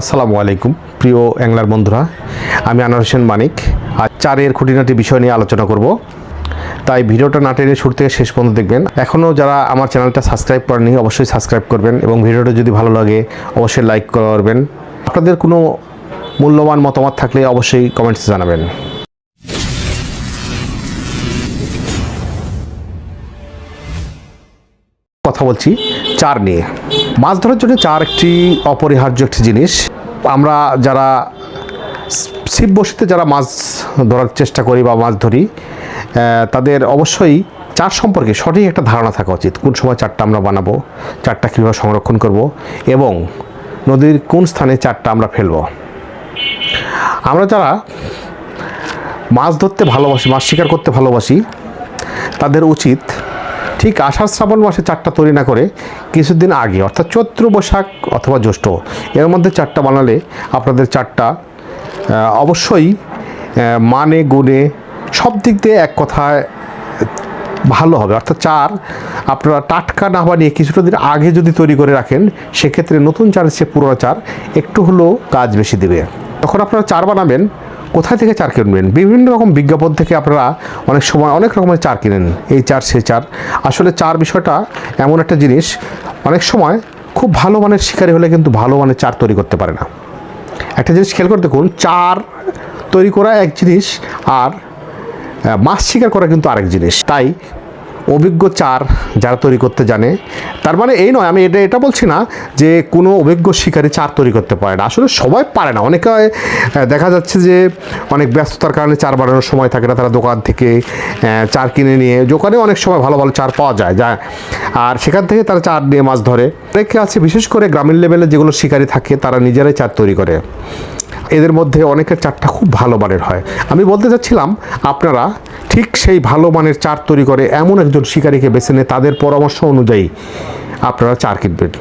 আসসালামু আলাইকুম। প্রিয় অ্যাংলার বন্ধুরা, আমি আনোয়ার হোসেন মানিক। আর চারের খুঁটিনাটি বিষয় নিয়ে আলোচনা করব। তাই ভিডিওটা না টেনে শুরু থেকে শেষ পর্যন্ত দেখবেন। এখনও যারা আমার চ্যানেলটা সাবস্ক্রাইব করেনি অবশ্যই সাবস্ক্রাইব করবেন এবং ভিডিওটা যদি ভালো লাগে, অবশ্যই লাইক করবেন। আপনাদের কোনো মূল্যবান মতামত থাকলে অবশ্যই কমেন্টসে জানাবেন। কথা বলছি, চার নিয়ে। মাছ ধরার জন্য চার একটি অপরিহার্য একটি জিনিস। আমরা যারা ছিপ বসিতে যারা মাছ ধরার চেষ্টা করি বা মাছ ধরি তাদের অবশ্যই চার সম্পর্কে সঠিক একটা ধারণা থাকা উচিত। কোন সময় চারটা আমরা বানাবো, চারটা কীভাবে সংরক্ষণ করব এবং নদীর কোন স্থানে চারটা আমরা ফেলব। আমরা যারা মাছ ধরতে ভালোবাসি, মাছ শিকার করতে ভালোবাসি, তাদের উচিত ঠিক আষাঢ় শ্রাবণ মাসে চারটা তৈরি না করে কিছুদিন আগে, অর্থাৎ চৈত্র বৈশাখ অথবা জ্যৈষ্ঠ, এর মধ্যে চারটা বানালে আপনাদের চারটা অবশ্যই মানে গুণে সব দিক দিয়ে এক কথায় ভালো হবে। অর্থাৎ চার, আপনারা টাটকা না বানিয়ে কিছুটা দিন আগে যদি তৈরি করে রাখেন, সেক্ষেত্রে নতুন চারের চেয়ে পুরোনো চার একটু হলেও কাজ বেশি দেবে। তখন আপনারা চার বানাবেন কোথায় থেকে চার কিনবেন? বিভিন্ন রকম বিজ্ঞাপন থেকে আপনারা অনেক সময় অনেক রকমের চার কিনেন। এই চার, সে চার। আসলে চার বিষয়টা এমন একটা জিনিস, অনেক সময় খুব ভালো মানের শিকারি হলে কিন্তু ভালো মানের চার তৈরি করতে পারে না। একটা জিনিস খেয়াল করে দেখুন, চার তৈরি করা এক জিনিস আর মাছ শিকার করা কিন্তু আরেক জিনিস। তাই অভিজ্ঞ চার যারা তৈরি করতে জানে, তার মানে এই নয়, আমি এটা এটা বলছি না যে কোনো অভিজ্ঞ শিকারী চার তৈরি করতে পারে না। আসলে সবাই পারে না। অনেকে দেখা যাচ্ছে যে অনেক ব্যস্ততার কারণে চার বানানোর সময় থাকে না, তারা দোকান থেকে চার কিনে নিয়ে, দোকানে অনেক সময় ভালো ভালো চার পাওয়া যায়, যা, আর সেখান থেকে তারা চার নিয়ে মাছ ধরে। অনেকে আছে, বিশেষ করে গ্রামীণ লেভেলে যেগুলো শিকারী থাকে, তারা নিজেরাই চার তৈরি করে। এদের মধ্যে অনেকের চারটা খুব ভালো মানের হয়। আমি বলতে চাচ্ছিলাম, আপনারা ঠিক সেই ভালো মানের চার তৈরি করে এমন একজন শিকারীকে বেছে নিয়ে তাদের পরামর্শ অনুযায়ী আপনারা চার কিনবেন।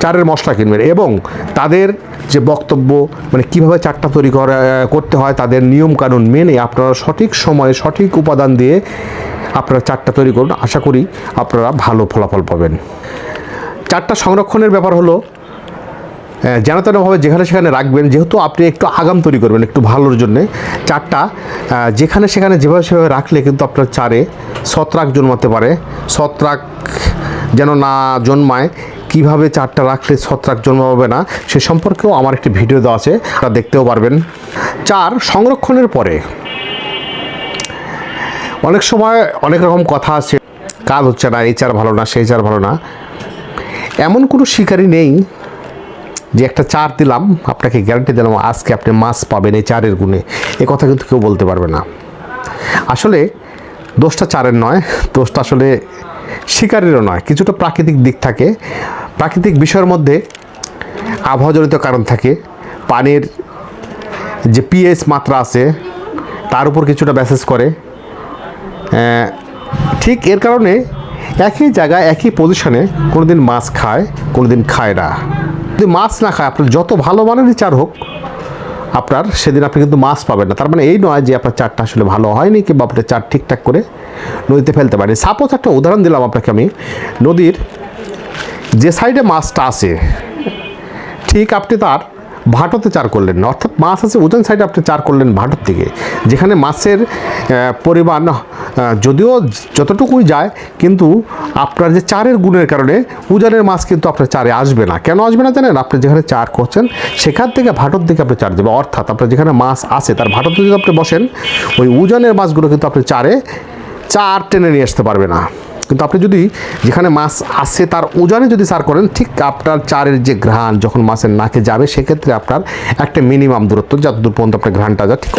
চারের মশলা কিনবেন এবং তাদের যে বক্তব্য মানে কীভাবে চারটা তৈরি করা, করতে হয়, তাদের নিয়ম কানুন মেনে আপনারা সঠিক সময়ে সঠিক উপাদান দিয়ে আপনারা চারটা তৈরি করুন। আশা করি আপনারা ভালো ফলাফল পাবেন। চারটা সংরক্ষণের ব্যাপার হলো যেন তেনভাবে যেখানে সেখানে রাখবেন, যেহেতু আপনি একটু আগাম তৈরি করবেন, একটু ভালোর জন্যে। চারটা যেখানে সেখানে যেভাবে সেভাবে রাখলে কিন্তু আপনার চারে ছত্রাক জন্মাতে পারে। ছত্রাক যেন না জন্মায়, কীভাবে চারটা রাখলে ছত্রাক জন্মাবে না, সে সম্পর্কেও আমার একটি ভিডিও দেওয়া আছে তা দেখতেও পারবেন। চার, সংরক্ষণের পরে। অনেক সময় অনেক রকম কথা আছে, কাজ হচ্ছে না, এই চার ভালো না, সেই চার ভালো না। এমন কোনো শিকারী নেই যে একটা চার দিলাম, আপনাকে গ্যারান্টি দিলাম, আজকে আপনি মাছ পাবেন এই চারের গুণে। এ কথা কিন্তু কেউ বলতে পারবে না। আসলে দোষটা চারের নয়, দোষটা আসলে শিকারেরও নয়, কিছুটা প্রাকৃতিক দিক থাকে। প্রাকৃতিক বিষয়ের মধ্যে আবহাওয়াজনিত কারণ থাকে, পানির যে পিএইচ মাত্রা আছে, তার উপর কিছুটা ব্যাসেস করে। ঠিক এর কারণে একই জায়গায়, একই পজিশনে কোনোদিন মাছ খায়, কোনোদিন খায় না। যদি মাছ না খায়, আপনার যত ভালো মানেরই চার হোক, আপনার সেদিন আপনি কিন্তু মাছ পাবেন না। তার মানে এই নয় যে আপনার চারটা আসলে ভালো হয়নি কিংবা আপনার চার ঠিকঠাক করে নদীতে ফেলতে পারেন। সাপোজ একটা উদাহরণ দিলাম আপনাকে আমি। নদীর যে সাইডে মাছটা আছে, ঠিক আপনি তার ভাটতে চার করলেন না। অর্থাৎ মাছ আছে ওজন সাইডে আপনি চার করলেন ভাটর থেকে যেখানে মাছের পরিমাণ যদিও যতটুকুই যায়, কিন্তু আপনার যে চারের গুণের কারণে উজানের মাছ কিন্তু আপনার চারে আসবে না। কেন আসবে না জানেন? আপনি যেখানে চার করছেন, সেখান থেকে ভাটর দিকে আপনি চার যাবে অর্থাৎ আপনার যেখানে মাছ আছে, তার ভাটতে যদি আপনি বসেন, ওই উজানের মাছগুলো কিন্তু আপনি চারে, চার টেনে নিয়ে আসতে পারবে না। কিন্তু আপনি যদি যেখানে মাছ আছে তার ওজনে যদি সার করেন, ঠিক আপনার চারের যে ঘ্রাণ যখন মাছের নাকে যাবে, সেক্ষেত্রে আপনার একটা মিনিমাম দূরত্ব যত দূর পর্যন্ত আপনার ঘ্রাণটা যায়, ঠিক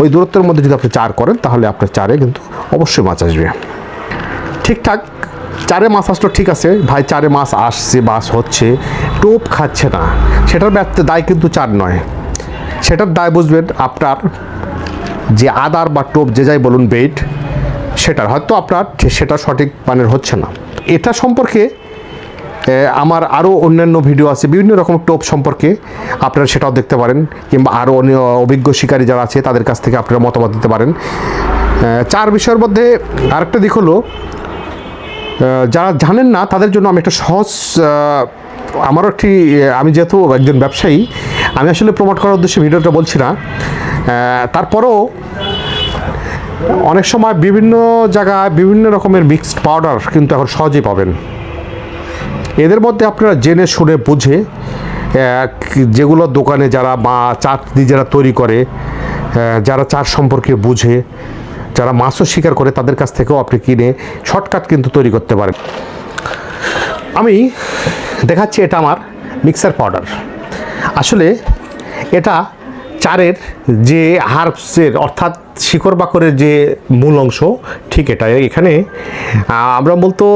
ওই দূরত্বের মধ্যে যদি আপনি চার করেন, তাহলে আপনার চারে কিন্তু অবশ্যই মাছ আসবে। ঠিকঠাক, চারে মাছ আসলো ঠিক আছে, ভাই চারে মাছ আসছে, মাছ হচ্ছে, টোপ খাচ্ছে না। সেটার ব্যর্থ দায় কিন্তু চার নয়। সেটার দায় বুঝবেন, আপনার যে আদার বা টোপ, যে যাই বলুন বেট সেটার, হয়তো আপনার সেটা সঠিক মানের হচ্ছে না। এটা সম্পর্কে আমার আরও অন্যান্য ভিডিও আছে, বিভিন্ন রকম টোপ সম্পর্কে আপনারা সেটাও দেখতে পারেন, কিংবা আরও অন্য অভিজ্ঞ শিকারী যারা আছে, তাদের কাছ থেকে আপনারা মতামত দিতে পারেন। চার বিষয়ের মধ্যে আরেকটা দিক হলো যারা জানেন না, তাদের জন্য আমি একটা সহজ আমারও একটি আমি যেহেতু একজন ব্যবসায়ী, আমি আসলে প্রমোট করার উদ্দেশ্যে ভিডিওটা বলছি না। তারপরও অনেক সময় বিভিন্ন জায়গায় বিভিন্ন রকমের মিক্সড পাউডার কিন্তু এখন সহজেই পাবেন। এদের মধ্যে আপনারা জেনে শুনে বুঝে যেগুলো দোকানে যারা মা চা নিজেরা তৈরি করে যারা চার সম্পর্কে বুঝে, যারা মাছও শিকার করে তাদের কাছ থেকেও আপনি কিনে শর্টকাট কিন্তু তৈরি করতে পারেন। আমি দেখাচ্ছি এটা আমার মিক্সার পাউডার আসলে এটা চারের যে হার্বসের অর্থাৎ শিকড় বাকরের যে মূল অংশ, ঠিক এটা এখানে আমরা বলতো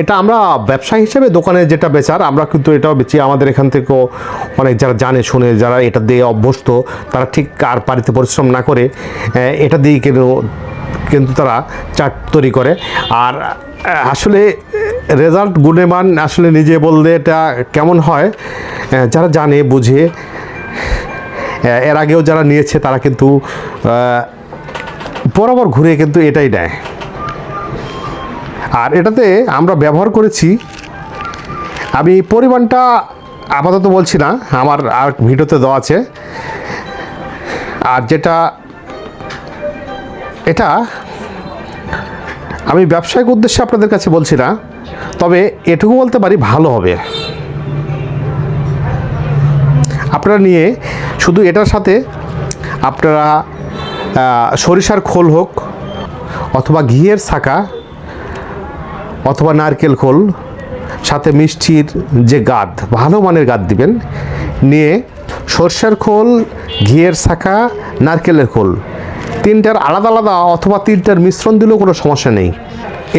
এটা আমরা ব্যবসা হিসেবে দোকানে যেটা বেচার, আমরা কিন্তু এটাও বেচি। আমাদের এখান থেকেও অনেক যারা জানে, শুনে, যারা এটা দিয়ে অভ্যস্ত, তারা ঠিক আর বাড়িতে পরিশ্রম না করে এটা দিয়ে কিন্তু কিন্তু তারা চাট তৈরি করে। আর আসলে রেজাল্ট গুণেমান আসলে নিজে বললে এটা কেমন হয় যারা জানে, বুঝে এর আগেও যারা নিয়েছে, তারা কিন্তু বরাবর ঘুরে কিন্তু এটাই নেয়। আর এটাতে আমরা ব্যবহার করেছি, আমি পরিমাণটা আপাতত বলছি না, আমার আর ভিডিওতে দেওয়া আছে। আর যেটা, এটা আমি ব্যবসায়িক উদ্দেশ্যে আপনাদের কাছে বলছি না, তবে এটুকু বলতে পারি ভালো হবে। আপনারা নিয়ে শুধু এটার সাথে আপনারা সরিষার খোল হোক অথবা ঘিয়ের ছাকা অথবা নারকেল খোল, সাথে মিষ্টির যে গাদ, ভালো মানের গাদ দিবেন, নিয়ে সর্ষের খোল, ঘিয়ের শাখা নারকেলের খোল, তিনটার আলাদা আলাদা অথবা তিনটার মিশ্রণ দিলেও কোনো সমস্যা নেই।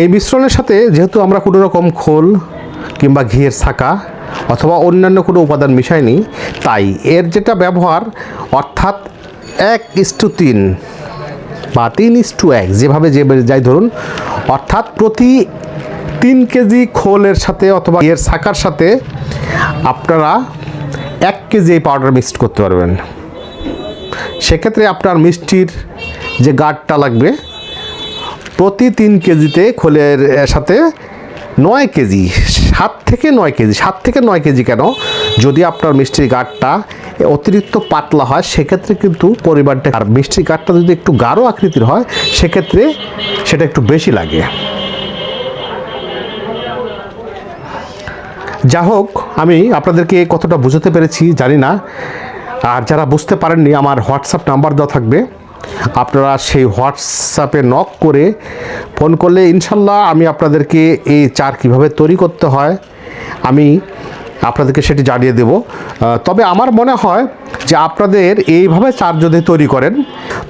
এই মিশ্রণের সাথে যেহেতু আমরা কোনো রকম খোল কিংবা ঘিয়ের শাখা অথবা অন্যান্য কোনো উপাদান মিশাইনি তাই এর যেটা ব্যবহার, অর্থাৎ এক ইস্টু তিন বা তিন ইস টু এক, যেভাবে যে যাই ধরুন, অর্থাৎ প্রতি তিন কেজি খোলের সাথে অথবা এর শাখার সাথে আপনারা এক কেজি এই পাউডার মিক্সড করতে পারবেন। সেক্ষেত্রে আপনার মিষ্টির যে গাঢ়টা লাগবে, প্রতি তিন কেজিতে খোলের সাথে নয় কেজি, সাত থেকে নয় কেজি, সাত থেকে নয় কেজি কেন? যদি আপনার মিষ্টির গাঢ়টা অতিরিক্ত পাতলা হয়, সেক্ষেত্রে কিন্তু পরিমাণটা, আর মিষ্টির গাঢ়টা যদি একটু গাঢ় আকৃতির হয়, সেক্ষেত্রে সেটা একটু বেশি লাগে। যা হোক, আমি আপনাদেরকে কতটা বুঝাতে পেরেছি, জানি না। আর যারা বুঝতে পারেননি, আমার হোয়াটসঅ্যাপ নাম্বার দেওয়া থাকবে। আপনারা সেই হোয়াটসঅ্যাপে নক করে ফোন করলে ইনশাল্লাহ আমি আপনাদেরকে এই চার কীভাবে তৈরি করতে হয়, আমি আপনাদেরকে সেটি জানিয়ে দেব। তবে আমার মনে হয় যে আপনাদের এইভাবে চার যদি তৈরি করেন,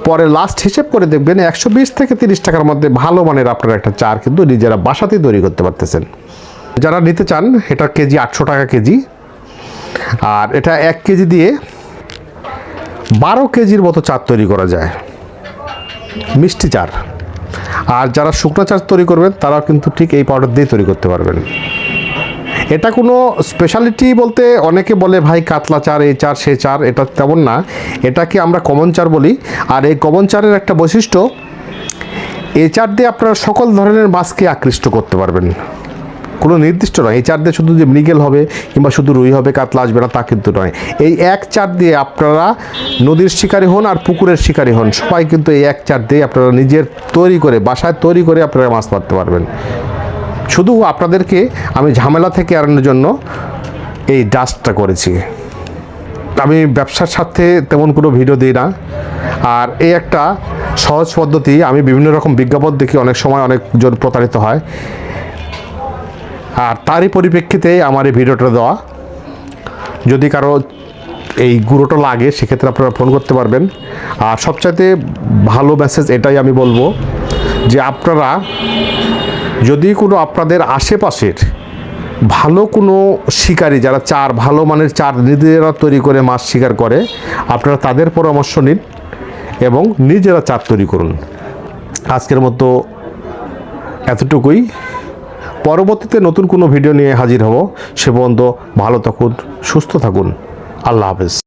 পরে লাস্ট হিসেব করে দেখবেন একশো বিশ থেকে তিরিশ টাকার মধ্যে ভালো মানের আপনারা একটা চার কিন্তু নিজেরা বাসাতেই তৈরি করতে পারতেছেন। যারা নিতে চান, এটা কেজি আটশো টাকা কেজি। আর এটা এক কেজি দিয়ে বারো কেজির মতো চার তৈরি করা যায়। মিষ্টি চার। আর যারা শুকনো চার তৈরি করবেন, তারাও কিন্তু ঠিক এই পাউডার দিয়ে তৈরি করতে পারবেন। এটা কোনো স্পেশালিটি বলতে অনেকে বলে, ভাই, কাতলা চার, এই চার, সে চার। এটা তেমন না। এটাকে আমরা কমন চার বলি। আর এই কমন চারের একটা বৈশিষ্ট্য, এই চার দিয়ে আপনারা সকল ধরনের মাছকে আকৃষ্ট করতে পারবেন। কোনো নির্দিষ্ট নয়। এই চার দিয়ে শুধু যে মৃগেল হবে কিংবা শুধু রুই হবে, কাতলা আসবে না, তা কিন্তু নয়। এই এক চার দিয়ে আপনারা নদীর শিকারী হন আর পুকুরের শিকারী হন। সবাই কিন্তু এই এক চার দিয়ে আপনারা নিজের তৈরি করে, বাসায় তৈরি করে আপনারা মাছ মারতে পারবেন। শুধু আপনাদেরকে আমি ঝামেলা থেকে এড়ানোর জন্য এই ডাস্টটা করেছি। আমি ব্যবসার সাথে তেমন কোনো ভিডিও দিই না। আর এই একটা সহজ পদ্ধতি, আমি বিভিন্ন রকম বিজ্ঞাপন দেখি, অনেক সময় অনেকজন প্রতারিত হয়। আর তারই পরিপ্রেক্ষিতে আমার এই ভিডিওটা দেওয়া। যদি কারও এই গুঁড়োটা লাগে, সেক্ষেত্রে আপনারা ফোন করতে পারবেন। আর সবচাইতে ভালো মেসেজ এটাই আমি বলব যে আপনারা যদি কোনো আপনাদের আশেপাশের ভালো কোনো শিকারী, যারা চার, ভালো মানের চার নিজেরা তৈরি করে মাছ শিকার করে, আপনারা তাদের পরামর্শ নিন এবং নিজেরা চার তৈরি করুন। আজকের মতো এতটুকুই। পরবর্তীতে নতুন কোনো ভিডিও নিয়ে হাজির হব। সে পর্যন্ত ভালো থাকুন, সুস্থ থাকুন। আল্লাহ হাফেজ।